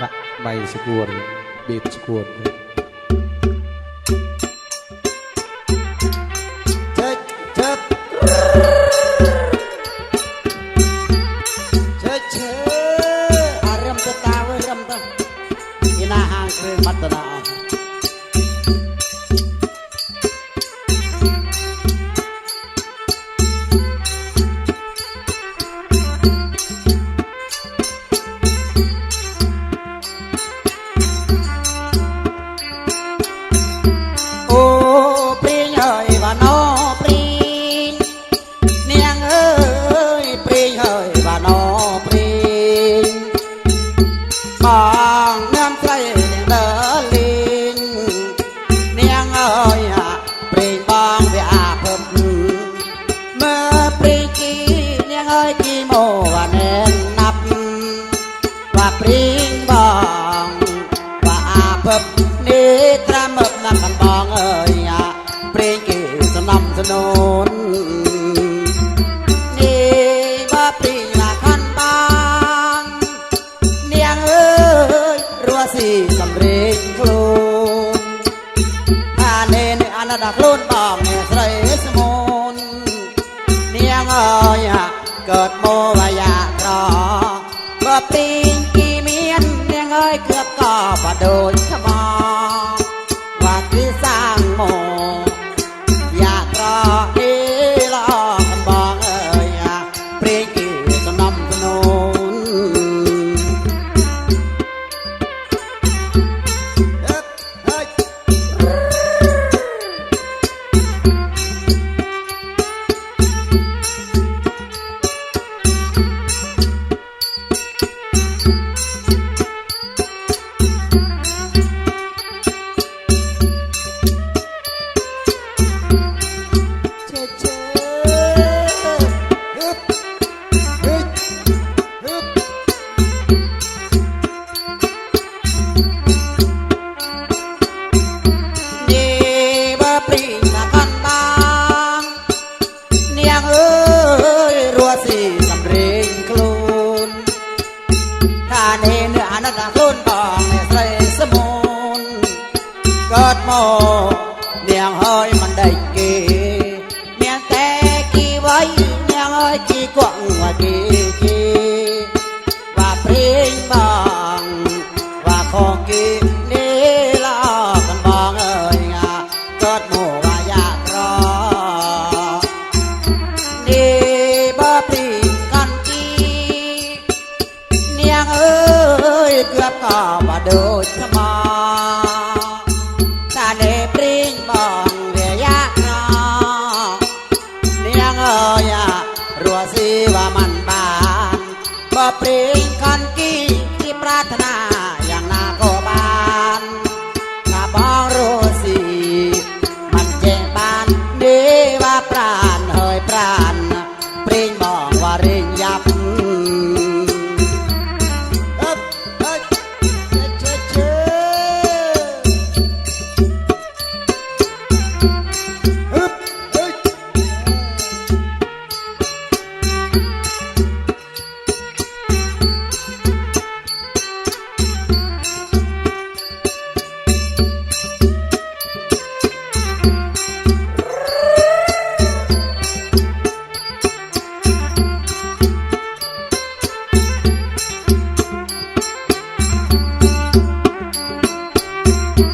Nah, my អូអានែនណាប់ថាព្រៀងបងថាអាភពនេះត្រាំឹកណាស់កំបងអើយអាព្រៀងគេสนับสนุนនេះបើព្រៀងណាខនបងនាងអើយរស់ស៊ីសំរេងខ្លួន ងអើយរួស៊ីសំរេងខ្លួនថានេះនឿអាណិតខ្លួនបងអ្នកស្រីសមុនកើតមកនាងហើយមិនដេកគេ ก็มาดูชะมอตาเดปริงมองเรียยากนอเนียงเอ้ยรัวสีว่ามันบานบ่ปริง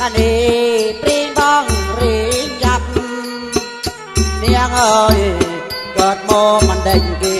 ตานีปรีนบ้องรีนยับ เนียงเอ้ยเกิดโมมันเด่นกี